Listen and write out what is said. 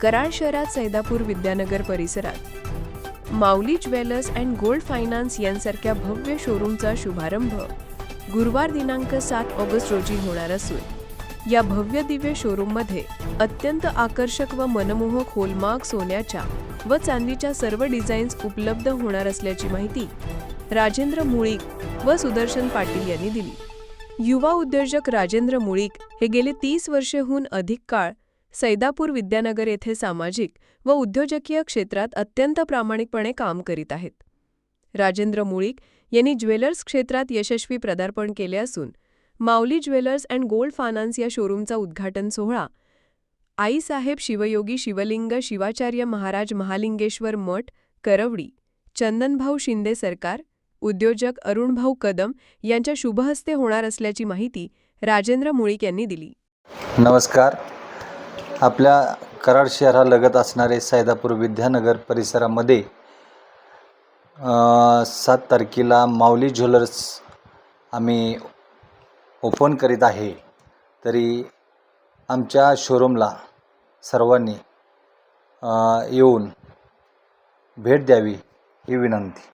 कराड शहरात सैदापूर विद्यानगर परिसरात. Mauli jewellers and gold finance यांसारख्या भव्य शोरूमचा शुभारंभ गुरुवार दिनांक सात ऑगस्ट रोजी होणार असून या भव्य दिव्य शोरूममध्ये अत्यंत आकर्षक व मनमोहक होलमार्क सोन्याच्या व चांदीच्या सर्व डिझाईन्स उपलब्ध होणार असल्याची माहिती राजेंद्र मुळीक व सुदर्शन पाटील यांनी दिली. युवा उद्योजक राजेंद्र मुळीक हे गेले तीस वर्षेहून अधिक काळ सैदापूर विद्यानगर येथे सामाजिक व उद्योजकीय क्षेत्रात अत्यंत प्रामाणिकपणे काम करीत आहेत. राजेंद्र मुळीक यांनी ज्वेलर्स क्षेत्रात यशस्वी पदार्पण केले असून Mauli jewellers and gold finance या शोरूमचा उद्घाटन सोहळा आईसाहेब शिवयोगी शिवलिंग शिवाचार्य महाराज महालिंगेश्वर मठ करवडी चंदनभाऊ शिंदे सरकार उद्योजक अरुणभाऊ कदम यांच्या शुभहस्ते होणार असल्याची माहिती राजेंद्र मुळीक यांनी दिली. नमस्कार. आपल्या कराड शहरालगत असणारे सैदापूर विद्यानगर परिसरामध्ये सात तारखेला माऊली ज्वेलर्स आम्ही ओपन करीत आहे. तरी आमच्या शोरूमला सर्वांनी येऊन भेट द्यावी ही विनंती.